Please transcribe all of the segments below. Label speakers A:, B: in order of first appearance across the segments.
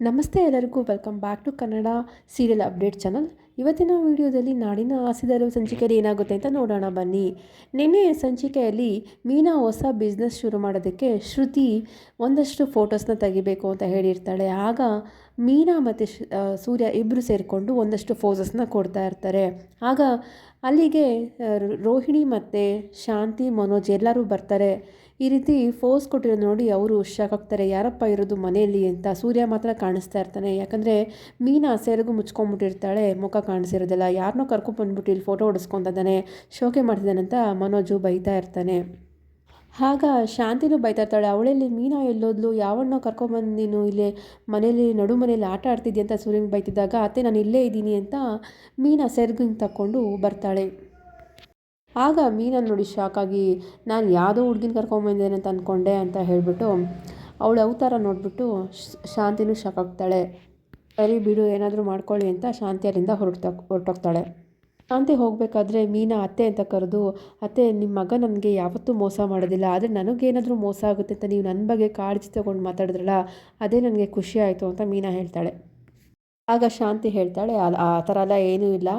A: ನಮಸ್ತೆ ಎಲ್ಲರಿಗೂ welcome back to Kannada serial update channel ಇವತ್ತಿನ ವಿಡಿಯೋದಲ್ಲಿ ನಾಡಿನ ಆಸಿದರು ಸಂಚಿಕೆಯಲ್ಲಿ ಏನಾಗುತ್ತೆ ಅಂತ ನೋಡೋಣ, ಬನ್ನಿ. ನಿನ್ನೆ ಸಂಚಿಕೆಯಲ್ಲಿ ಮೀನಾ ಹೊಸ ಬಿಸ್ನೆಸ್ ಶುರು ಮಾಡೋದಕ್ಕೆ ಶ್ರುತಿ ಒಂದಷ್ಟು ಫೋಟೋಸ್ನ ತೆಗಿಬೇಕು ಅಂತ ಹೇಳಿರ್ತಾಳೆ. ಆಗ ಮೀನಾ ಮತ್ತು ಸೂರ್ಯ ಇಬ್ಬರು ಸೇರಿಕೊಂಡು ಒಂದಷ್ಟು ಫೋಟೋಸ್ನ ಕೊಡ್ತಾ ಇರ್ತಾರೆ. ಆಗ ಅಲ್ಲಿಗೆ ರೋಹಿಣಿ ಮತ್ತು ಶಾಂತಿ, ಮನೋಜ್ ಎಲ್ಲರೂ ಬರ್ತಾರೆ. ಈ ರೀತಿ ಫೋರ್ಸ್ ಕೊಟ್ಟಿರೋದು ನೋಡಿ ಅವರು ಶಾಕ್ ಯಾರಪ್ಪ ಇರೋದು ಮನೆಯಲ್ಲಿ ಅಂತ ಸೂರ್ಯ ಮಾತ್ರ ಕಾಣಿಸ್ತಾ ಇರ್ತಾನೆ. ಯಾಕಂದರೆ ಮೀನಾ ಸೇರಿಗೂ ಮುಚ್ಕೊಂಡ್ಬಿಟ್ಟಿರ್ತಾಳೆ. ಮುಖ ಕಾಣಿಸಿರೋದಿಲ್ಲ. ಯಾರನ್ನೋ ಕರ್ಕೊಂಡ್ಬಂದ್ಬಿಟ್ಟು ಇಲ್ಲಿ ಫೋಟೋ ಹೊಡಿಸ್ಕೊತಿದ್ದಾನೆ ಶೋಕೆ ಅಂತ ಮನೋಜು ಬೈತಾ ಇರ್ತಾನೆ. ಆಗ ಶಾಂತಿನೂ ಬೈತಾ ಇರ್ತಾಳೆ. ಅವಳಲ್ಲಿ ಮೀನಾ ಎಲ್ಲೋದ್ಲು? ಯಾವಣ್ಣೋ ಕರ್ಕೊಂಬಂದು ನೀನು ಇಲ್ಲಿ ಮನೇಲಿ ನಡು ಮನೇಲಿ ಆಟ ಆಡ್ತಿದ್ದೆ ಅಂತ ಸೂರ್ಯಂಗೆ ಬೈತಿದ್ದಾಗ, ಅತ್ತೆ, ನಾನು ಇಲ್ಲೇ ಇದ್ದೀನಿ ಅಂತ ಮೀನಾ ಸೆರ್ಗಿಂಗ್ ತಕ್ಕೊಂಡು ಬರ್ತಾಳೆ. ಆಗ ಮೀನನ್ನು ನೋಡಿ ಶಾಕಾಗಿ, ನಾನು ಯಾವುದೋ ಹುಡ್ಗಿನ ಕರ್ಕೊಂಬಂದಿದ್ದೇನೆ ಅಂತ ಅಂದ್ಕೊಂಡೆ ಅಂತ ಹೇಳಿಬಿಟ್ಟು ಅವಳ ಅವತಾರ ನೋಡಿಬಿಟ್ಟು ಶಾಂತಿನೂ ಶಾಕ್ ಆಗ್ತಾಳೆ ಸರಿ ಬಿಡು, ಏನಾದರೂ ಮಾಡ್ಕೊಳ್ಳಿ ಅಂತ ಶಾಂತಿ ಅಲ್ಲಿಂದ ಹೊರಟ ಹೊರಟೋಗ್ತಾಳೆ. ಶಾಂತಿ ಹೋಗಬೇಕಾದ್ರೆ ಮೀನಾ ಅತ್ತೆ ಅಂತ ಕರೆದು, ಅತ್ತೆ ನಿಮ್ಮ ಮಗ ನನಗೆ ಯಾವತ್ತೂ ಮೋಸ ಮಾಡೋದಿಲ್ಲ, ಆದರೆ ನನಗೇನಾದರೂ ಮೋಸ ಆಗುತ್ತೆ ಅಂತ ನೀವು ನನ್ನ ಬಗ್ಗೆ ಕಾಳಜಿ ತೊಗೊಂಡು ಮಾತಾಡಿದ್ರಲ್ಲ, ಅದೇ ನನಗೆ ಖುಷಿ ಆಯಿತು ಅಂತ ಮೀನಾ ಹೇಳ್ತಾಳೆ. ಆಗ ಶಾಂತಿ ಹೇಳ್ತಾಳೆ ಆ ಥರ ಎಲ್ಲ ಏನೂ ಇಲ್ಲ.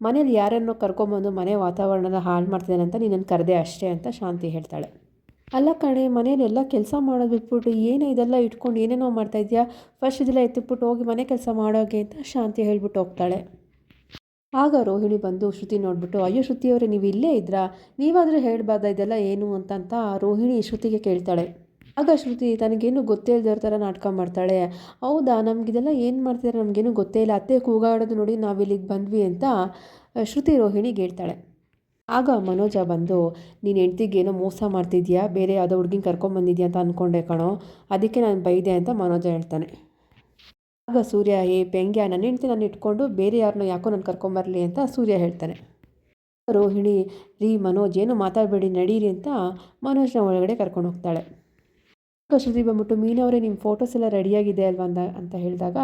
A: ಮನೇಲಿ ಯಾರನ್ನೋ ಕರ್ಕೊಂಬಂದು ಮನೆ ವಾತಾವರಣನ ಹಾಳು ಮಾಡ್ತಿದ್ದಾನೆ ಅಂತ ನೀನನ್ನು ಕರೆದೆ ಅಷ್ಟೇ ಅಂತ ಶಾಂತಿ ಹೇಳ್ತಾಳೆ. ಅಲ್ಲ ಕಣೆ, ಮನೇಲಿ ಎಲ್ಲ ಕೆಲಸ ಮಾಡೋದು ಬಿಟ್ಬಿಟ್ಟು ಏನೇ ಇದೆಲ್ಲ ಇಟ್ಕೊಂಡು ಏನೇನೋ ಮಾಡ್ತಾ ಇದೆಯಾ? ಫಸ್ಟ್ ಇದೆಲ್ಲ ಎತ್ತಿಬಿಟ್ಟು ಹೋಗಿ ಮನೆ ಕೆಲಸ ಮಾಡೋಗೆ ಅಂತ ಶಾಂತಿ ಹೇಳ್ಬಿಟ್ಟು ಹೋಗ್ತಾಳೆ. ಆಗ ರೋಹಿಣಿ ಬಂದು ಶ್ರುತಿ ನೋಡಿಬಿಟ್ಟು, ಅಯ್ಯೋ ಶ್ರುತಿಯವರೇ, ನೀವು ಇಲ್ಲೇ ಇದ್ರಾ? ನೀವಾದರೂ ಹೇಳಬಾರ್ದ ಇದೆಲ್ಲ ಏನು ಅಂತಂತ ರೋಹಿಣಿ ಶ್ರುತಿಗೆ ಕೇಳ್ತಾಳೆ. ಆಗ ಶ್ರುತಿ ತನಗೇನು ಗೊತ್ತೇ ಇಲ್ದಿರೋ ಥರ ನಾಟಕ ಮಾಡ್ತಾಳೆ. ಹೌದಾ ನಮಗಿದೆಲ್ಲ ಏನು ಮಾಡ್ತಿದ್ದಾರೆ ನಮಗೇನು ಗೊತ್ತೇ ಇಲ್ಲ. ಅತ್ತೆ ಕೂಗಾಡೋದು ನೋಡಿ ನಾವು ಇಲ್ಲಿಗೆ ಬಂದ್ವಿ ಅಂತ ಶ್ರುತಿ ರೋಹಿಣಿಗೆ ಹೇಳ್ತಾಳೆ. ಆಗ ಮನೋಜ ಬಂದು, ನೀನು ಹೆಂಡ್ತಿಗೇನೋ ಮೋಸ ಮಾಡ್ತಿದ್ಯಾ? ಬೇರೆ ಯಾವುದೋ ಹುಡುಗಿನ ಕರ್ಕೊಂಬಂದಿದ್ಯಾ ಅಂತ ಅಂದ್ಕೊಂಡೆ ಕಣೋ. ಅದಕ್ಕೆ ನಾನು ಬೈದೆ ಅಂತ ಮನೋಜ ಹೇಳ್ತಾನೆ. ಆಗ ಸೂರ್ಯ ಏ ಪೆಂಗ್ಯ ನನ್ನ ಹೆಂಡ್ತಿ ನಾನು ಇಟ್ಕೊಂಡು ಬೇರೆ ಯಾರನ್ನ ಯಾಕೋ ನಾನು ಕರ್ಕೊಂಬರಲಿ ಅಂತ ಸೂರ್ಯ ಹೇಳ್ತಾನೆ. ರೋಹಿಣಿ, ರೀ ಮನೋಜ್, ಏನು ಮಾತಾಡಬೇಡಿ, ನಡೀರಿ ಅಂತ ಮನೋಜ್ನ ಒಳಗಡೆ ಕರ್ಕೊಂಡು ಹೋಗ್ತಾಳೆ. ಶ್ರುತಿ ಬಂದ್ಬಿಟ್ಟು ಮೀನವರೇ ನಿಮ್ಮ ಫೋಟೋಸ್ ಎಲ್ಲ ರೆಡಿಯಾಗಿದೆ ಅಲ್ವಾ? ಅಂದ ಅಂತ ಹೇಳಿದಾಗ,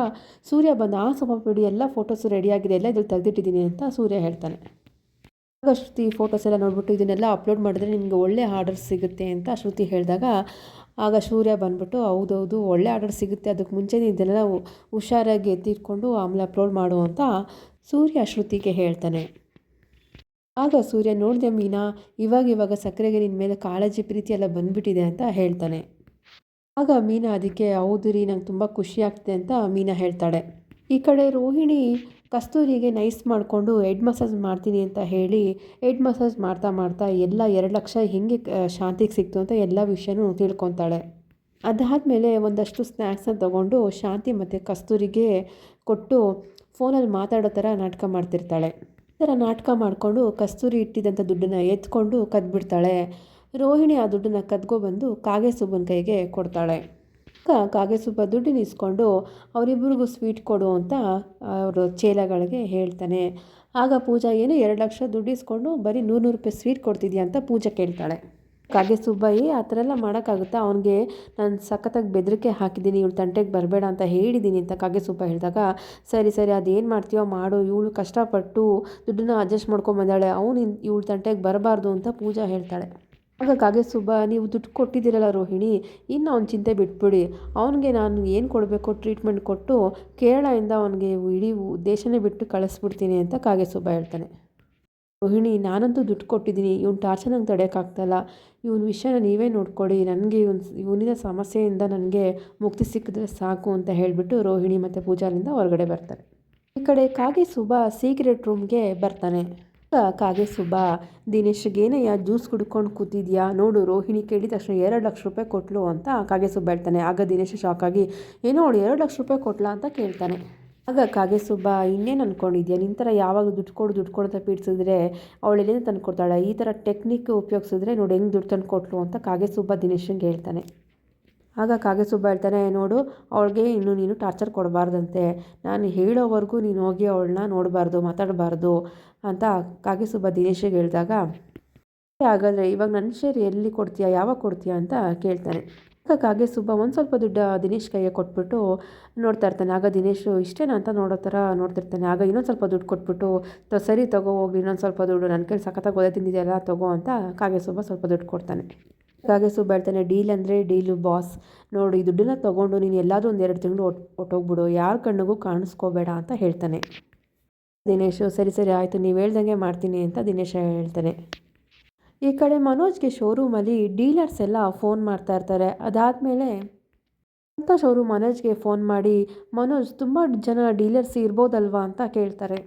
A: ಸೂರ್ಯ ಬಂದು, ಆ ಸ್ವಲ್ಪ ಬಿಡಿ ಎಲ್ಲ ಫೋಟೋಸು ರೆಡಿಯಾಗಿದೆ ಎಲ್ಲ ಇದ್ರಲ್ಲಿ ತೆಗೆದಿಟ್ಟಿದ್ದೀನಿ ಅಂತ ಸೂರ್ಯ ಹೇಳ್ತಾನೆ. ಆಗ ಶ್ರುತಿ ಫೋಟೋಸ್ ಎಲ್ಲ ನೋಡ್ಬಿಟ್ಟು, ಇದನ್ನೆಲ್ಲ ಅಪ್ಲೋಡ್ ಮಾಡಿದ್ರೆ ನಿಮಗೆ ಒಳ್ಳೆ ಆರ್ಡರ್ ಸಿಗುತ್ತೆ ಅಂತ ಶ್ರುತಿ ಹೇಳಿದಾಗ, ಆಗ ಸೂರ್ಯ ಬಂದ್ಬಿಟ್ಟು ಹೌದೌದು ಒಳ್ಳೆ ಆರ್ಡರ್ ಸಿಗುತ್ತೆ. ಅದಕ್ಕೆ ಮುಂಚೆನೇ ಇದನ್ನೆಲ್ಲ ಹುಷಾರಾಗಿ ಎತ್ತಿಟ್ಕೊಂಡು ಆಮೇಲೆ ಅಪ್ಲೋಡ್ ಮಾಡು ಅಂತ ಸೂರ್ಯ ಶ್ರುತಿಗೆ ಹೇಳ್ತಾನೆ. ಆಗ ಸೂರ್ಯ, ನೋಡಿದೆ ಮೀನಾ, ಇವಾಗ ಇವಾಗ ಸಕ್ಕರೆಗೆ ನಿನ್ನ ಮೇಲೆ ಕಾಳಜಿ ಪ್ರೀತಿ ಎಲ್ಲ ಬಂದ್ಬಿಟ್ಟಿದೆ ಅಂತ ಹೇಳ್ತಾನೆ. ಆಗ ಮೀನಾ ಅದಕ್ಕೆ, ಹೌದು ರೀ, ನಂಗೆ ತುಂಬ ಖುಷಿ ಆಗ್ತಿದೆ ಅಂತ ಮೀನಾ ಹೇಳ್ತಾಳೆ. ಈ ಕಡೆ ರೋಹಿಣಿ ಕಸ್ತೂರಿಗೆ ನೈಸ್ ಮಾಡಿಕೊಂಡು ಹೆಡ್ ಮಸಾಜ್ ಮಾಡ್ತೀನಿ ಅಂತ ಹೇಳಿ ಹೆಡ್ ಮಸಾಜ್ ಮಾಡ್ತಾ ಮಾಡ್ತಾ ಎಲ್ಲ ಎರಡು ಲಕ್ಷ ಹೆಂಗೆ ಶಾಂತಿಗೆ ಸಿಕ್ತು ಅಂತ ಎಲ್ಲ ವಿಷಯನೂ ತಿಳ್ಕೊತಾಳೆ. ಅದಾದಮೇಲೆ ಒಂದಷ್ಟು ಸ್ನ್ಯಾಕ್ಸನ್ನ ತೊಗೊಂಡು ಶಾಂತಿ ಮತ್ತು ಕಸ್ತೂರಿಗೆ ಕೊಟ್ಟು ಫೋನಲ್ಲಿ ಮಾತಾಡೋ ಥರ ನಾಟಕ ಮಾಡ್ತಿರ್ತಾಳೆ. ಈ ಥರ ನಾಟಕ ಮಾಡಿಕೊಂಡು ಕಸ್ತೂರಿ ಇಟ್ಟಿದ್ದಂಥ ದುಡ್ಡನ್ನು ಎತ್ಕೊಂಡು ಕದ್ಬಿಡ್ತಾಳೆ. ರೋಹಿಣಿ ಆ ದುಡ್ಡನ್ನು ಬಂದು ಕಾಗೆ ಸುಬ್ಬನ ಕೈಗೆ ಕೊಡ್ತಾಳೆ. ಕಾಗೆ ಸುಬ್ಬ ದುಡ್ಡನ್ನ ಇಸ್ಕೊಂಡು ಅವರಿಬ್ಬರಿಗೂ ಸ್ವೀಟ್ ಕೊಡು ಅಂತ ಅವರು ಚೇಲಗಳಿಗೆ ಹೇಳ್ತಾನೆ. ಆಗ ಪೂಜಾ ಏನು, ಎರಡು ಲಕ್ಷ ದುಡ್ಡು ಇಸ್ಕೊಂಡು ಬರೀ ನೂರು ನೂರು ರೂಪಾಯಿ ಸ್ವೀಟ್ ಕೊಡ್ತಿದ್ಯಾ ಅಂತ ಪೂಜಾ ಕೇಳ್ತಾಳೆ. ಕಾಗೆ ಸುಬ್ಬಾಯಿ ಆ ಥರ ಎಲ್ಲ ಮಾಡೋಕ್ಕಾಗುತ್ತಾ? ಅವನಿಗೆ ನಾನು ಸಖತ್ತಾಗಿ ಬೆದರಿಕೆ ಹಾಕಿದ್ದೀನಿ, ಇವಳು ತಂಟೆಗೆ ಬರಬೇಡ ಅಂತ ಹೇಳಿದ್ದೀನಿ ಅಂತ ಕಾಗೆ ಸುಬ್ಬ ಹೇಳಿದಾಗ, ಸರಿ ಸರಿ, ಅದೇನು ಮಾಡ್ತೀಯೋ ಮಾಡು, ಇವಳು ಕಷ್ಟಪಟ್ಟು ದುಡ್ಡನ್ನ ಅಡ್ಜಸ್ಟ್ ಮಾಡ್ಕೊಂಬಂದಾಳೆ ಅವನು ಇವಳು ತಂಟೆಗೆ ಬರಬಾರ್ದು ಅಂತ ಪೂಜಾ ಹೇಳ್ತಾಳೆ. ಆಗ ಕಾಗೆ ಸುಬ್ಬ, ನೀವು ದುಡ್ಡು ಕೊಟ್ಟಿದ್ದೀರಲ್ಲ ರೋಹಿಣಿ, ಇನ್ನು ಅವ್ನ ಚಿಂತೆ ಬಿಟ್ಬಿಡಿ. ಅವನಿಗೆ ನಾನು ಏನು ಕೊಡಬೇಕು ಟ್ರೀಟ್ಮೆಂಟ್ ಕೊಟ್ಟು ಕೇರಳದಿಂದ ಅವನಿಗೆ ಇಡೀ ದೇಶನೇ ಬಿಟ್ಟು ಕಳಿಸ್ಬಿಡ್ತೀನಿ ಅಂತ ಕಾಗೆ ಸುಬ್ಬ ಹೇಳ್ತಾನೆ. ರೋಹಿಣಿ, ನಾನಂತೂ ದುಡ್ಡು ಕೊಟ್ಟಿದ್ದೀನಿ, ಇವ್ನ ಟಾರ್ಚರ್ ನಂಗೆ ತಡೆಯೋಕ್ಕಾಗ್ತಲ್ಲ ಇವನ ವಿಷಯನ ನೀವೇ ನೋಡ್ಕೊಡಿ. ನನಗೆ ಇವನ್ ಇವನಿನ ಸಮಸ್ಯೆಯಿಂದ ನನಗೆ ಮುಕ್ತಿ ಸಿಕ್ಕಿದ್ರೆ ಸಾಕು ಅಂತ ಹೇಳಿಬಿಟ್ಟು ರೋಹಿಣಿ ಮತ್ತು ಪೂಜಾಲಿಂದ ಹೊರಗಡೆ ಬರ್ತಾರೆ ಈ ಕಡೆ ಕಾಗೆ ಸುಬ್ಬ ಸೀಕ್ರೆಟ್ ರೂಮ್ಗೆ ಬರ್ತಾನೆ. ಕಾಗೆ ಸುಬ್ಬ ದಿನೇಶ್ಗೇನಯ್ಯ ಜ್ಯೂಸ್ ಕುಡ್ಕೊಂಡು ಕೂತಿದ್ಯಾ? ನೋಡು, ರೋಹಿಣಿ ಕೇಳಿದ ತಕ್ಷಣ ಎರಡು ಲಕ್ಷ ರೂಪಾಯಿ ಕೊಟ್ಲು ಅಂತ ಕಾಗೆ ಸುಬ್ಬ ಹೇಳ್ತಾನೆ. ಆಗ ದಿನೇಶ್ ಶಾಕ್ ಆಗಿ, ಏನೋ ಅವಳು ಎರಡು ಲಕ್ಷ ರೂಪಾಯಿ ಕೊಟ್ಲಾ? ಅಂತ ಕೇಳ್ತಾನೆ. ಆಗ ಕಾಗೆ ಸುಬ್ಬ, ಇನ್ನೇನು ಅಂದ್ಕೊಂಡಿದ್ಯಾ ನಿನ್ನ ಥರ ಯಾವಾಗ ದುಡ್ಡು ಕೊಡು, ದುಡ್ಡು ಕೊಡ್ತಾ ಪೀಡಿಸಿದ್ರೆ ಅವಳು ಎಲ್ಲಿಂದ ತಂದು ಕೊಡ್ತಾಳೆ ಈ ಥರ ಟೆಕ್ನಿಕ್ ಉಪಯೋಗಿಸಿದ್ರೆ ನೋಡಿ ಹೆಂಗೆ ದುಡ್ಡು ತಂದು ಕೊಟ್ಲು ಅಂತ ಕಾಗೆ ಸುಬ್ಬ ದಿನೇಶಂಗೆ ಹೇಳ್ತಾನೆ. ಆಗ ಕಾಗೆ ಸುಬ್ಬ ಹೇಳ್ತಾನೆ ನೋಡು, ಅವಳಿಗೆ ಇನ್ನು ನೀನು ಟಾರ್ಚರ್ ಕೊಡಬಾರ್ದಂತೆ. ನಾನು ಹೇಳೋವರೆಗೂ ನೀನು ಹೋಗಿ ಅವಳನ್ನ ನೋಡಬಾರ್ದು, ಮಾತಾಡಬಾರ್ದು, ಅಂತ ಕಾಗೆ ಸುಬ್ಬ ದಿನೇಶಿಗೆ ಹೇಳಿದಾಗ. ಹಾಗಾದರೆ ಇವಾಗ ನನ್ನ ಶೇರ್ ಎಲ್ಲಿ ಕೊಡ್ತೀಯಾ, ಯಾವಾಗ ಕೊಡ್ತೀಯಾ ಅಂತ ಕೇಳ್ತಾನೆ. ಕಾಗೆ ಸುಬ್ಬ ಒಂದು ಸ್ವಲ್ಪ ದುಡ್ಡು ದಿನೇಶ್ ಕೈಗೆ ಕೊಟ್ಬಿಟ್ಟು ನೋಡ್ತಾ ಇರ್ತಾನೆ. ಆಗ ದಿನೇಶು, ಇಷ್ಟೇನಾ ಅಂತ ನೋಡೋ ಥರ ನೋಡ್ತಿರ್ತಾನೆ ಆಗ ಇನ್ನೊಂದು ಸ್ವಲ್ಪ ದುಡ್ಡು ಕೊಟ್ಬಿಟ್ಟು, ತ ಸರಿ ತಗೋ ಹೋಗಿ ಇನ್ನೊಂದು ಸ್ವಲ್ಪ ದುಡ್ಡು. ನನ್ನ ಕೈಲಿ ಸಖತ್ತಾಗಿ ಓದೇ ತಿಂದಿದೆಯಲ್ಲ, ತಗೋ, ಅಂತ ಕಾಗೆ ಸುಬ್ಬ ಸ್ವಲ್ಪ ದುಡ್ಡು ಕೊಡ್ತಾನೆ. ಹಾಗೆ ಸುಬ್ಬ ಹೇಳ್ತಾನೆ ಡೀಲ್ ಅಂದರೆ ಡೀಲು, ಬಾಸ್. ನೋಡು, ಈ ದುಡ್ಡನ್ನ ತೊಗೊಂಡು ನೀನು ಎಲ್ಲಾದರೂ ಎರಡು ತಿಂಗಳು ಒಟ್ಟು ಒಟ್ಟೋಗ್ಬಿಡು. ಯಾರ ಕಣ್ಣಿಗೂ ಕಾಣಿಸ್ಕೋಬೇಡ ಅಂತ ಹೇಳ್ತಾನೆ. ದಿನೇಶು ಸರಿ ಸರಿ, ಆಯಿತು. ನೀವು ಹೇಳ್ದಂಗೆ ಮಾಡ್ತೀನಿ ಅಂತ ದಿನೇಶ ಹೇಳ್ತಾನೆ. ಈ ಕಡೆ ಮನೋಜ್ಗೆ ಶೋರೂಮಲ್ಲಿ ಡೀಲರ್ಸ್ ಎಲ್ಲ ಫೋನ್ ಮಾಡ್ತಾ ಇರ್ತಾರೆ. ಅದಾದಮೇಲೆ ಸಂತೋಷ್ ಅವರು ಮನೋಜ್ಗೆ ಫೋನ್ ಮಾಡಿ, ಮನೋಜ್, ತುಂಬ ಜನ ಡೀಲರ್ಸ್ ಇರ್ಬೋದಲ್ವಾ? ಅಂತ ಕೇಳ್ತಾರೆ.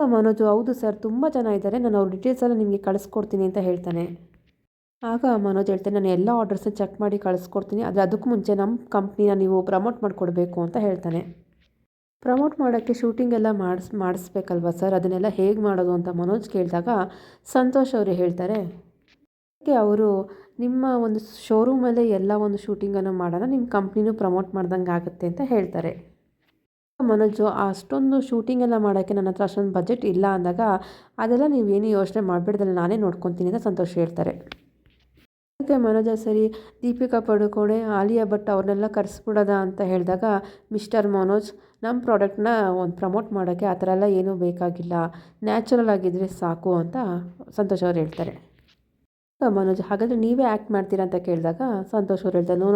A: ಮನೋಜ್, ಹೌದು ಸರ್, ತುಂಬ ಜನ ಇದ್ದಾರೆ. ನಾನು ಅವ್ರ ಡೀಟೇಲ್ಸ್ ಎಲ್ಲ ನಿಮಗೆ ಕಳಿಸ್ಕೊಡ್ತೀನಿ ಅಂತ ಹೇಳ್ತಾನೆ. ಆಗ ಮನೋಜ್ ಹೇಳ್ತಾನೆ, ನಾನು ಎಲ್ಲ ಆರ್ಡರ್ಸ್ನ ಚೆಕ್ ಮಾಡಿ ಕಳಿಸ್ಕೊಡ್ತೀನಿ. ಆದರೆ ಅದಕ್ಕೂ ಮುಂಚೆ ನಮ್ಮ ಕಂಪ್ನಿನ ನೀವು ಪ್ರಮೋಟ್ ಮಾಡಿಕೊಡ್ಬೇಕು, ಅಂತ ಹೇಳ್ತಾನೆ. ಪ್ರಮೋಟ್ ಮಾಡೋಕ್ಕೆ ಶೂಟಿಂಗ್ ಎಲ್ಲ ಮಾಡಿಸ್, ಮಾಡಿಸ್ಬೇಕಲ್ವ ಸರ್ ಅದನ್ನೆಲ್ಲ ಹೇಗೆ ಮಾಡೋದು ಅಂತ ಮನೋಜ್ ಕೇಳಿದಾಗ ಸಂತೋಷ್ ಅವರು ಹೇಳ್ತಾರೆ. ಅದಕ್ಕೆ ಅವರು ನಿಮ್ಮ ಒಂದು ಶೋರೂಮಲ್ಲೇ ಎಲ್ಲ ಒಂದು ಶೂಟಿಂಗನ್ನು ಮಾಡೋಣ ನಿಮ್ಮ ಕಂಪ್ನಿನೂ ಪ್ರಮೋಟ್ ಮಾಡ್ದಂಗೆ ಆಗುತ್ತೆ ಅಂತ ಹೇಳ್ತಾರೆ. ಮನೋಜು, ಅಷ್ಟೊಂದು ಶೂಟಿಂಗ್ ಎಲ್ಲ ಮಾಡೋಕ್ಕೆ ನನ್ನ ಹತ್ರ ಅಷ್ಟೊಂದು ಬಜೆಟ್ ಇಲ್ಲ ಅಂದಾಗ ಅದೆಲ್ಲ ನೀವೇನು ಯೋಚನೆ ಮಾಡಬೇಡ್ದಲ್ಲ, ನಾನೇ ನೋಡ್ಕೊತೀನಿ, ಅಂತ ಸಂತೋಷ್ ಹೇಳ್ತಾರೆ. ಅದಕ್ಕೆ ಮನೋಜ, ಸರಿ, ದೀಪಿಕಾ ಪಡುಕೋಣೆ, ಆಲಿಯಾ ಭಟ್ ಅವ್ರನ್ನೆಲ್ಲ ಕರೆಸ್ಬಿಡೋದ ಅಂತ ಹೇಳಿದಾಗ, ಮಿಸ್ಟರ್ ಮನೋಜ್ ನಮ್ಮ ಪ್ರಾಡಕ್ಟ್ನ ಒಂದು ಪ್ರಮೋಟ್ ಮಾಡೋಕ್ಕೆ ಆ ಥರ ಎಲ್ಲ ಏನೂ ಬೇಕಾಗಿಲ್ಲ. ನ್ಯಾಚುರಲ್ ಆಗಿದ್ದರೆ ಸಾಕು ಅಂತ ಸಂತೋಷ್ ಅವ್ರು ಹೇಳ್ತಾರೆ. ಮನೋಜ್, ಹಾಗಾದರೆ ನೀವೇ ಆ್ಯಕ್ಟ್ ಮಾಡ್ತೀರಾ ಅಂತ ಕೇಳಿದಾಗ ಸಂತೋಷ್ ಅವ್ರು ಹೇಳ್ತಾರೆ, ನೋ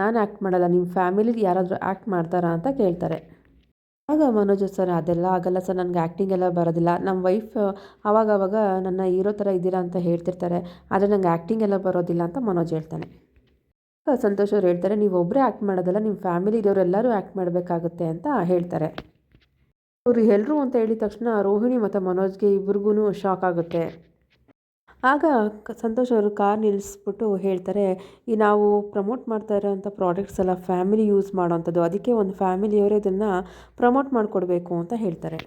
A: ನಾನು ಆ್ಯಕ್ಟ್ ಮಾಡಲ್ಲ ನಿಮ್ಮ ಫ್ಯಾಮಿಲಿಗೆ ಯಾರಾದರೂ ಆ್ಯಕ್ಟ್ ಮಾಡ್ತಾರಾ ಅಂತ ಕೇಳ್ತಾರೆ. ಆಗ ಮನೋಜ್ ಸರ್, ಅದೆಲ್ಲ ಆಗಲ್ಲ ಸರ್, ನನಗೆ ಆ್ಯಕ್ಟಿಂಗ್ ಎಲ್ಲ ಬರೋದಿಲ್ಲ. ನಮ್ಮ ವೈಫ್ ಆವಾಗವಾಗ ನನ್ನ ಹೀರೋ ಥರ ಇದ್ದೀರಾ ಅಂತ ಹೇಳ್ತಿರ್ತಾರೆ. ಆದರೆ ನಂಗೆ ಆ್ಯಕ್ಟಿಂಗ್ ಎಲ್ಲ ಬರೋದಿಲ್ಲ ಅಂತ ಮನೋಜ್ ಹೇಳ್ತಾನೆ. ಸಂತೋಷ್ ಅವ್ರು ಹೇಳ್ತಾರೆ, ನೀವು ಒಬ್ಬರೇ ಆ್ಯಕ್ಟ್ ಮಾಡೋದಲ್ಲ ನಿಮ್ಮ ಫ್ಯಾಮಿಲಿ ಇರೋರೆಲ್ಲರೂ ಆ್ಯಕ್ಟ್ ಮಾಡಬೇಕಾಗುತ್ತೆ ಅಂತ ಹೇಳ್ತಾರೆ. ಅವರು ಎಲ್ಲರೂ ಅಂತ ಹೇಳಿದ ತಕ್ಷಣ ರೋಹಿಣಿ ಮತ್ತು ಮನೋಜ್ಗೆ ಇಬ್ರಿಗೂ ಶಾಕ್ ಆಗುತ್ತೆ. ಆಗ ಸಂತೋಷ್ ಅವರು ಕಾರ್ ನಿಲ್ಲಿಸ್ಬಿಟ್ಟು ಹೇಳ್ತಾರೆ, ಈ ನಾವು ಪ್ರಮೋಟ್ ಮಾಡ್ತಾ ಇರೋವಂಥ ಪ್ರಾಡಕ್ಟ್ಸ್ ಎಲ್ಲ ಫ್ಯಾಮಿಲಿ ಯೂಸ್ ಮಾಡೋವಂಥದ್ದು ಅದಕ್ಕೆ ಒಂದು ಫ್ಯಾಮಿಲಿಯವರೇ ಇದನ್ನು ಪ್ರಮೋಟ್ ಮಾಡಿಕೊಡ್ಬೇಕು ಅಂತ ಹೇಳ್ತಾರೆ.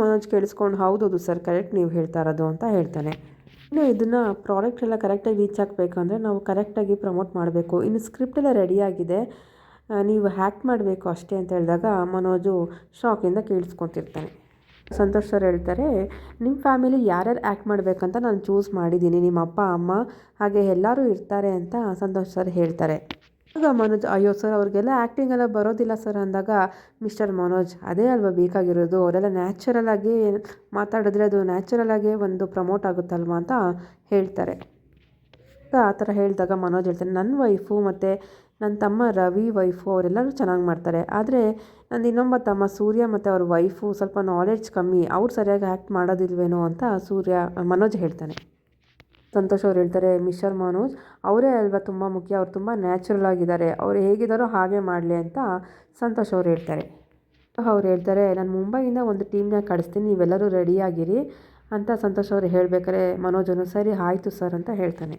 A: ಮನೋಜ್ ಕೇಳಿಸ್ಕೊಂಡು, ಹೌದೌದು ಸರ್ ಕರೆಕ್ಟ್ ನೀವು ಹೇಳ್ತಾ ಇರೋದು ಅಂತ ಹೇಳ್ತಾನೆ. ಇನ್ನು ಇದನ್ನು ಪ್ರಾಡಕ್ಟ್ ಎಲ್ಲ ಕರೆಕ್ಟಾಗಿ ರೀಚ್ ಆಗಬೇಕಂದ್ರೆ ನಾವು ಕರೆಕ್ಟಾಗಿ ಪ್ರಮೋಟ್ ಮಾಡಬೇಕು. ಇನ್ನು ಸ್ಕ್ರಿಪ್ಟ್ ಎಲ್ಲ ರೆಡಿಯಾಗಿದೆ ನೀವು ಹ್ಯಾಕ್ ಮಾಡಬೇಕು ಅಷ್ಟೇ ಅಂತ ಹೇಳಿದಾಗ ಮನೋಜು ಶಾಕಿಂದ ಕೇಳಿಸ್ಕೊತಿರ್ತಾನೆ. ಸಂತೋಷ್ ಸರ್ ಹೇಳ್ತಾರೆ ನಿಮ್ಮ ಫ್ಯಾಮಿಲಿ ಯಾರ್ಯಾರು ಆ್ಯಕ್ಟ್ ಮಾಡಬೇಕಂತ ನಾನು ಚೂಸ್ ಮಾಡಿದ್ದೀನಿ ನಿಮ್ಮ ಅಪ್ಪ, ಅಮ್ಮ ಹಾಗೆ ಎಲ್ಲರೂ ಇರ್ತಾರೆ ಅಂತ ಸಂತೋಷ್ ಸರ್ ಹೇಳ್ತಾರೆ. ಆಗ ಮನೋಜ್, ಅಯ್ಯೋ ಸರ್, ಅವ್ರಿಗೆಲ್ಲ ಆ್ಯಕ್ಟಿಂಗ್ ಎಲ್ಲ ಬರೋದಿಲ್ಲ ಸರ್ ಅಂದಾಗ ಮಿಸ್ಟರ್ ಮನೋಜ್, ಅದೇ ಅಲ್ವಾ ಬೇಕಾಗಿರೋದು? ಅವರೆಲ್ಲ ನ್ಯಾಚುರಲ್ ಆಗಿ ಮಾತಾಡಿದ್ರೆ ಅದು ನ್ಯಾಚುರಲ್ ಆಗಿ ಒಂದು ಪ್ರಮೋಟ್ ಆಗುತ್ತಲ್ವಾ ಅಂತ ಹೇಳ್ತಾರೆ. ಆ ಥರ ಹೇಳಿದಾಗ ಮನೋಜ್ ಹೇಳ್ತಾರೆ ನನ್ನ ವೈಫು ಮತ್ತು ನನ್ನ ತಮ್ಮ ರವಿ ವೈಫು ಅವರೆಲ್ಲರೂ ಚೆನ್ನಾಗಿ ಮಾಡ್ತಾರೆ. ಆದರೆ ನನ್ನ ಇನ್ನೊಬ್ಬ ತಮ್ಮ ಸೂರ್ಯ ಮತ್ತು ಅವ್ರ ವೈಫು ಸ್ವಲ್ಪ ನಾಲೆಡ್ಜ್ ಕಮ್ಮಿ, ಅವ್ರು ಸರಿಯಾಗಿ ಆ್ಯಕ್ಟ್ ಮಾಡೋದಿಲ್ವೇನೋ ಅಂತ ಸೂರ್ಯ, ಮನೋಜ್ ಹೇಳ್ತಾನೆ. ಸಂತೋಷ್ ಅವ್ರು ಹೇಳ್ತಾರೆ ಮಿಸ್ಟರ್ ಮನೋಜ್, ಅವರೇ ಅಲ್ವಾ ತುಂಬ ಮುಖ್ಯ, ಅವ್ರು ತುಂಬ ನ್ಯಾಚುರಲ್ ಆಗಿದ್ದಾರೆ, ಅವ್ರು ಹೇಗಿದ್ದಾರೋ ಹಾಗೆ ಮಾಡಲಿ ಅಂತ ಸಂತೋಷ್ ಅವ್ರು ಹೇಳ್ತಾರೆ. ಅವ್ರು ಹೇಳ್ತಾರೆ, ನಾನು ಮುಂಬೈಯಿಂದ ಒಂದು ಟೀಮ್ನ ಕಳಿಸ್ತೀನಿ, ನೀವೆಲ್ಲರೂ ರೆಡಿಯಾಗಿರಿ ಅಂತ ಸಂತೋಷ್ ಅವರು ಮನೋಜ್ ಮನೋಜನು, ಸರಿ, ಆಯಿತು ಸರ್ ಅಂತ ಹೇಳ್ತಾನೆ.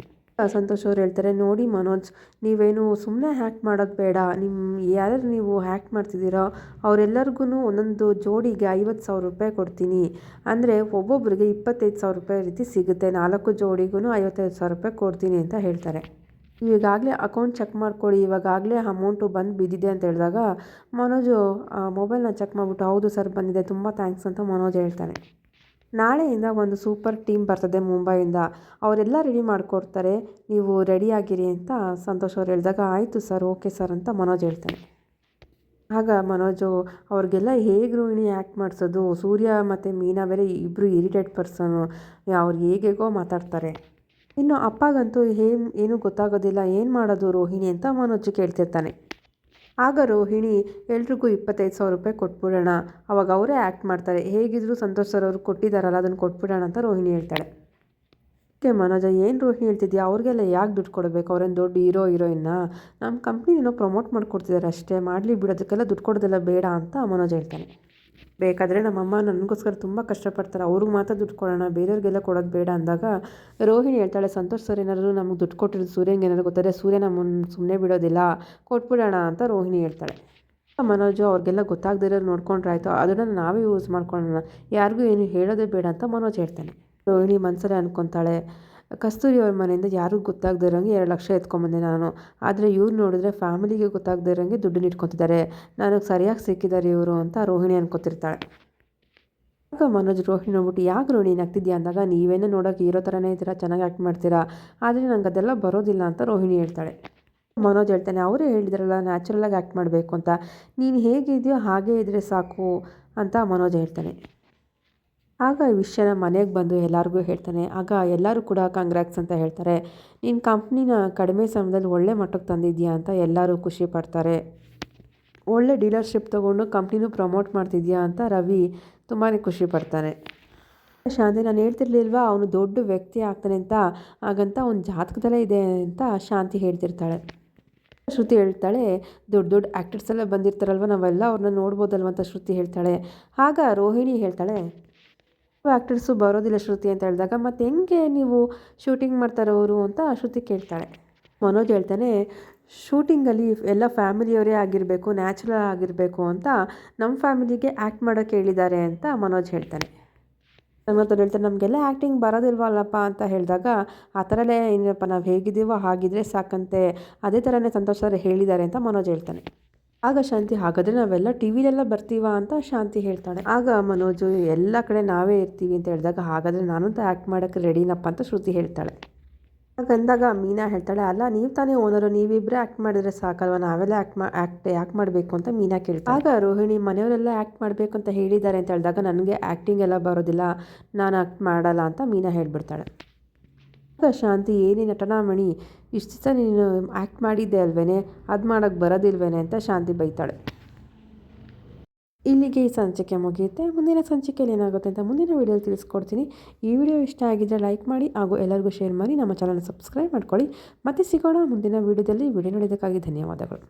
A: ಸಂತೋಷ್ ಅವ್ರು ಹೇಳ್ತಾರೆ, ನೋಡಿ ಮನೋಜ್, ನೀವೇನು ಸುಮ್ಮನೆ ಹ್ಯಾಕ್ ಮಾಡೋದು ಬೇಡ. ನಿಮ್ಮ ಯಾರ್ಯಾರು ನೀವು ಹ್ಯಾಕ್ ಮಾಡ್ತಿದ್ದೀರೋ ಅವರೆಲ್ಲರಿಗೂ ಒಂದೊಂದು ಜೋಡಿಗೆ ಐವತ್ತು ಸಾವಿರ ರೂಪಾಯಿ ಕೊಡ್ತೀನಿ. ಅಂದರೆ ಒಬ್ಬೊಬ್ಬರಿಗೆ ಇಪ್ಪತ್ತೈದು ಸಾವಿರ ರೂಪಾಯಿ ರೀತಿ ಸಿಗುತ್ತೆ. ನಾಲ್ಕು ಜೋಡಿಗೂ ಐವತ್ತೈದು ಸಾವಿರ ರೂಪಾಯಿ ಕೊಡ್ತೀನಿ ಅಂತ ಹೇಳ್ತಾರೆ. ಈಗಾಗಲೇ ಅಕೌಂಟ್ ಚೆಕ್ ಮಾಡ್ಕೊಳ್ಳಿ. ಇವಾಗಲೇ ಅಮೌಂಟು ಬಂದು ಬಿದ್ದಿದೆ ಅಂತ ಹೇಳಿದಾಗ ಮನೋಜು ಮೊಬೈಲ್ನ ಚೆಕ್ ಮಾಡಿಬಿಟ್ಟು, ಹೌದು ಸರ್, ಬಂದಿದೆ. ತುಂಬ ಥ್ಯಾಂಕ್ಸ್ ಅಂತ ಮನೋಜ್ ಹೇಳ್ತಾನೆ. ನಾಳೆಯಿಂದ ಒಂದು ಸೂಪರ್ ಟೀಮ್ ಬರ್ತದೆ ಮುಂಬೈಯಿಂದ. ಅವರೆಲ್ಲ ರೆಡಿ ಮಾಡಿಕೊಡ್ತಾರೆ. ನೀವು ರೆಡಿಯಾಗಿರಿ ಅಂತ ಸಂತೋಷ್ ಅವ್ರು ಹೇಳಿದಾಗ, ಆಯಿತು ಸರ್ ಓಕೆ ಸರ್ ಅಂತ ಮನೋಜ್ ಹೇಳ್ತಾನೆ. ಆಗ ಮನೋಜು ಅವ್ರಿಗೆಲ್ಲ ಹೇಗೆ ರೋಹಿಣಿ ಆ್ಯಕ್ಟ್ ಮಾಡಿಸೋದು? ಸೂರ್ಯ ಮತ್ತು ಮೀನಾ ಬೇರೆ ಇಬ್ಬರು ಇರಿಟೇಟ್ ಪರ್ಸನು ಅವ್ರು ಹೇಗೆಗೋ ಮಾತಾಡ್ತಾರೆ. ಇನ್ನು ಅಪ್ಪಗಂತೂ ಏನು, ಏನೂ ಗೊತ್ತಾಗೋದಿಲ್ಲ. ಏನು ಮಾಡೋದು ರೋಹಿಣಿ ಅಂತ ಮನೋಜ್ ಕೇಳ್ತಿರ್ತಾನೆ. ಆಗ ರೋಹಿಣಿ ಎಲ್ರಿಗೂ ಇಪ್ಪತ್ತೈದು ಸಾವಿರ ರೂಪಾಯಿ ಕೊಟ್ಬಿಡೋಣ. ಅವಾಗ ಅವರೇ ಆ್ಯಕ್ಟ್ ಮಾಡ್ತಾರೆ. ಹೇಗಿದ್ರು ಸಂತೋಷ್ ಸರ್ ಅವರು ಕೊಟ್ಟಿದ್ದಾರಲ್ಲ, ಅದನ್ನು ಕೊಟ್ಬಿಡೋಣ ಅಂತ ರೋಹಿಣಿ ಹೇಳ್ತಾಳೆ. ಓಕೆ ಮನೋಜ, ಏನು ರೋಹಿಣಿ ಹೇಳ್ತಿದ್ಯಾ? ಅವ್ರಿಗೆಲ್ಲ ಯಾಕೆ ದುಡ್ಡು ಕೊಡಬೇಕು? ಅವ್ರೇನು ದೊಡ್ಡ ಹೀರೋ ಹೀರೋಯಿನ್ನ ನಮ್ಮ ಕಂಪ್ನಿನೋ ಪ್ರಮೋಟ್ ಮಾಡಿಕೊಡ್ತಿದ್ದಾರೆ ಅಷ್ಟೇ. ಮಾಡಲಿ ಬಿಡೋದಕ್ಕೆಲ್ಲ ದುಡ್ಡು ಕೊಡೋದೆಲ್ಲ ಬೇಡ ಅಂತ ಮನೋಜ್ ಹೇಳ್ತಾನೆ. ಬೇಕಾದರೆ ನಮ್ಮಮ್ಮ ನನಗೋಸ್ಕರ ತುಂಬ ಕಷ್ಟಪಡ್ತಾರೆ. ಅವ್ರಿಗೆ ಮಾತ್ರ ದುಡ್ಡು ಕೊಡೋಣ, ಬೇರೆಯವ್ರಿಗೆಲ್ಲ ಕೊಡೋದು ಬೇಡ ಅಂದಾಗ ರೋಹಿಣಿ ಹೇಳ್ತಾಳೆ, ಸಂತೋಷ್ ಸರ್ ಏನಾದರೂ ನಮಗೆ ದುಡ್ಡು ಕೊಟ್ಟಿರೋದು ಸೂರ್ಯಂಗೆ ಏನಾದ್ರು ಗೊತ್ತಾದರೆ ಸೂರ್ಯ ನಮ್ಮನ್ನು ಸುಮ್ಮನೆ ಬಿಡೋದಿಲ್ಲ, ಕೊಟ್ಬಿಡೋಣ ಅಂತ ರೋಹಿಣಿ ಹೇಳ್ತಾಳೆ. ಮನೋಜು ಅವ್ರಿಗೆಲ್ಲ ಗೊತ್ತಾಗದಿರೋ ನೋಡ್ಕೊಂಡ್ರೆ ಆಯಿತು, ಅದನ್ನು ನಾವೇ ಯೂಸ್ ಮಾಡ್ಕೊಳ್ಳೋಣ, ಯಾರಿಗೂ ಏನು ಹೇಳೋದೇ ಬೇಡ ಅಂತ ಮನೋಜ್ ಹೇಳ್ತಾನೆ. ರೋಹಿಣಿ ಮನಸಲ್ಲೇ ಅನ್ಕೊತಾಳೆ ಕಸ್ತೂರಿ ಅವ್ರ ಮನೆಯಿಂದ ಯಾರಿಗೂ ಗೊತ್ತಾಗದೇ ಇರೋಂಗೆ ಎರಡು ಲಕ್ಷ ಎತ್ಕೊಂಬಂದೆ ನಾನು. ಆದರೆ ಇವ್ರು ನೋಡಿದ್ರೆ ಫ್ಯಾಮಿಲಿಗೆ ಗೊತ್ತಾಗದೇ ಇರೋಂಗೆ ದುಡ್ಡನ್ನ ಇಟ್ಕೊತಿದ್ದಾರೆ. ನನಗೆ ಸರಿಯಾಗಿ ಸಿಕ್ಕಿದ್ದಾರೆ ಇವರು ಅಂತ ರೋಹಿಣಿ ಅನ್ಕೋತಿರ್ತಾಳೆ. ಆಗ ಮನೋಜ್ ರೋಹಿಣಿ ನೋಡ್ಬಿಟ್ಟು, ಯಾಕೆ ರೋಹಿಣಿ ಆಗ್ತಿದ್ಯಾ? ಅಂದಾಗ, ನೀವೇನೋ ನೋಡೋಕೆ ಇರೋ ಥರನೇ ಇದ್ದೀರಾ? ಚೆನ್ನಾಗಿ ಆ್ಯಕ್ಟ್ ಮಾಡ್ತೀರಾ? ಆದರೆ ನಂಗೆ ಅದೆಲ್ಲ ಬರೋದಿಲ್ಲ ಅಂತ ರೋಹಿಣಿ ಹೇಳ್ತಾಳೆ. ಮನೋಜ್ ಹೇಳ್ತಾನೆ, ಅವರೇ ಹೇಳಿದ್ರಲ್ಲ ನ್ಯಾಚುರಲಾಗಿ ಆ್ಯಕ್ಟ್ ಮಾಡಬೇಕು ಅಂತ. ನೀನು ಹೇಗಿದೆಯೋ ಹಾಗೇ ಇದ್ದರೆ ಸಾಕು ಅಂತ ಮನೋಜ್ ಹೇಳ್ತಾನೆ. ಆಗ ಈ ವಿಷಯನ ಮನೆಗೆ ಬಂದು ಎಲ್ಲರಿಗೂ ಹೇಳ್ತಾನೆ, ಆಗ ಎಲ್ಲರೂ ಕೂಡ ಕಾಂಗ್ರಾಕ್ಸ್ ಅಂತ ಹೇಳ್ತಾರೆ. ನೀನು ಕಂಪ್ನಿನ ಕಡಿಮೆ ಸಮಯದಲ್ಲಿ ಒಳ್ಳೆ ಮಟ್ಟಕ್ಕೆ ತಂದಿದ್ಯಾ ಅಂತ ಎಲ್ಲರೂ ಖುಷಿ ಪಡ್ತಾರೆ. ಒಳ್ಳೆ ಡೀಲರ್ಶಿಪ್ ತೊಗೊಂಡು ಕಂಪ್ನಿನೂ ಪ್ರಮೋಟ್ ಮಾಡ್ತಿದ್ಯಾ ಅಂತ ರವಿ ತುಂಬಾ ಖುಷಿ ಪಡ್ತಾನೆ. ಶಾಂತಿ, ನಾನು ಹೇಳ್ತಿರ್ಲಿಲ್ವಾ, ಅವನು ದೊಡ್ಡ ವ್ಯಕ್ತಿ ಆಗ್ತಾನೆ ಅಂತ, ಹಾಗಂತ ಅವ್ನ ಜಾತಕದಲ್ಲೇ ಇದೆ ಅಂತ ಶಾಂತಿ ಹೇಳ್ತಿರ್ತಾಳೆ. ಶ್ರುತಿ ಹೇಳ್ತಾಳೆ, ದೊಡ್ಡ ದೊಡ್ಡ ಆ್ಯಕ್ಟರ್ಸ್ ಎಲ್ಲ ಬಂದಿರ್ತಾರಲ್ವ, ನಾವೆಲ್ಲ ಅವ್ರನ್ನ ನೋಡ್ಬೋದಲ್ವ? ಅಂತ ಶ್ರುತಿ ಹೇಳ್ತಾಳೆ. ಆಗ ರೋಹಿಣಿ ಹೇಳ್ತಾಳೆ ಆ್ಯಕ್ಟರ್ಸು ಬರೋದಿಲ್ಲ ಶ್ರುತಿ ಅಂತ ಹೇಳಿದಾಗ ಮತ್ತು ಹೆಂಗೆ ನೀವು ಶೂಟಿಂಗ್ ಮಾಡ್ತಾರವರು ಅಂತ ಶ್ರುತಿ ಕೇಳ್ತಾಳೆ. ಮನೋಜ್ ಹೇಳ್ತಾನೆ, ಶೂಟಿಂಗಲ್ಲಿ ಎಲ್ಲ ಫ್ಯಾಮಿಲಿಯವರೇ ಆಗಿರಬೇಕು, ನ್ಯಾಚುರಲ್ ಆಗಿರಬೇಕು ಅಂತ ನಮ್ಮ ಫ್ಯಾಮಿಲಿಗೆ ಆ್ಯಕ್ಟ್ ಮಾಡೋಕ್ಕೆ ಹೇಳಿದ್ದಾರೆ ಅಂತ ಮನೋಜ್ ಹೇಳ್ತಾನೆ. ಮತ್ತು ಹೇಳ್ತಾರೆ, ನಮಗೆಲ್ಲ ಆ್ಯಕ್ಟಿಂಗ್ ಬರೋದಿಲ್ವಲ್ಲಪ್ಪ ಅಂತ ಹೇಳಿದಾಗ, ಆ ಥರನೇ ಏನಪ್ಪ ನಾವು ಹೇಗಿದ್ದೀವೋ ಹಾಗಿದ್ರೆ ಸಾಕಂತೆ, ಅದೇ ಥರನೇ ಸಂತೋಷ ಹೇಳಿದ್ದಾರೆ ಅಂತ ಮನೋಜ್ ಹೇಳ್ತಾನೆ. ಆಗ ಶಾಂತಿ ಹಾಗಾದರೆ ನಾವೆಲ್ಲ ಟಿ ವಿಲೆಲ್ಲ ಬರ್ತೀವಾ ಅಂತ ಶಾಂತಿ ಹೇಳ್ತಾಳೆ. ಆಗ ಮನೋಜು, ಎಲ್ಲ ಕಡೆ ನಾವೇ ಇರ್ತೀವಿ ಅಂತ ಹೇಳಿದಾಗ ಹಾಗಾದರೆ ನಾನಂತ ಆ್ಯಕ್ಟ್ ಮಾಡೋಕ್ಕೆ ರೆಡಿನಪ್ಪ ಅಂತ ಶ್ರುತಿ ಹೇಳ್ತಾಳೆ. ಹಾಗಂದಾಗ ಮೀನಾ ಹೇಳ್ತಾಳೆ, ಅಲ್ಲ ನೀವು ತಾನೇ ಓನರು ನೀವಿಬ್ಬರೇ ಆ್ಯಕ್ಟ್ ಮಾಡಿದ್ರೆ ಸಾಕಲ್ವ? ನಾವೆಲ್ಲ ಆ್ಯಕ್ಟ್ ಮಾ ಆ್ಯಕ್ಟ್ ಯಾಕೆ ಮಾಡಬೇಕು ಅಂತ ಮೀನಾ ಕೇಳ್ತಾಳೆ. ಆಗ ರೋಹಿಣಿ, ಮನೆಯವರೆಲ್ಲ ಆ್ಯಕ್ಟ್ ಮಾಡಬೇಕು ಅಂತ ಹೇಳಿದ್ದಾರೆ ಅಂತ ಹೇಳಿದಾಗ ನನಗೆ ಆ್ಯಕ್ಟಿಂಗ್ ಎಲ್ಲ ಬರೋದಿಲ್ಲ, ನಾನು ಆ್ಯಕ್ಟ್ ಮಾಡಲ್ಲ ಅಂತ ಮೀನಾ ಹೇಳಿಬಿಡ್ತಾಳೆ. ಆಗ ಶಾಂತಿ, ಏನೇ ನಟನಾಮಣಿ ಇಷ್ಟು ದಿವಸ ನೀನು ಆ್ಯಕ್ಟ್ ಮಾಡಿದ್ದೆ ಅಲ್ವೇನೆ? ಅದು ಮಾಡೋಕ್ಕೆ ಬರೋದಿಲ್ವೇನೆ ಅಂತ ಶಾಂತಿ ಬೈತಾಳೆ. ಇಲ್ಲಿಗೆ ಈ ಸಂಚಿಕೆ ಮುಗಿಯುತ್ತೆ. ಮುಂದಿನ ಸಂಚಿಕೆಯಲ್ಲಿ ಏನಾಗುತ್ತೆ ಅಂತ ಮುಂದಿನ ವೀಡಿಯೋಲಿ ತಿಳಿಸ್ಕೊಡ್ತೀನಿ. ಈ ವಿಡಿಯೋ ಇಷ್ಟ ಆಗಿದ್ದರೆ ಲೈಕ್ ಮಾಡಿ ಹಾಗೂ ಎಲ್ಲರಿಗೂ ಶೇರ್ ಮಾಡಿ ನಮ್ಮ ಚಾನಲ್ ಸಬ್ಸ್ಕ್ರೈಬ್ ಮಾಡ್ಕೊಳ್ಳಿ. ಮತ್ತೆ ಸಿಗೋಣ ಮುಂದಿನ ವೀಡಿಯೋದಲ್ಲಿ. ವಿಡಿಯೋ ನೋಡಿದ್ದಕ್ಕಾಗಿ ಧನ್ಯವಾದಗಳು.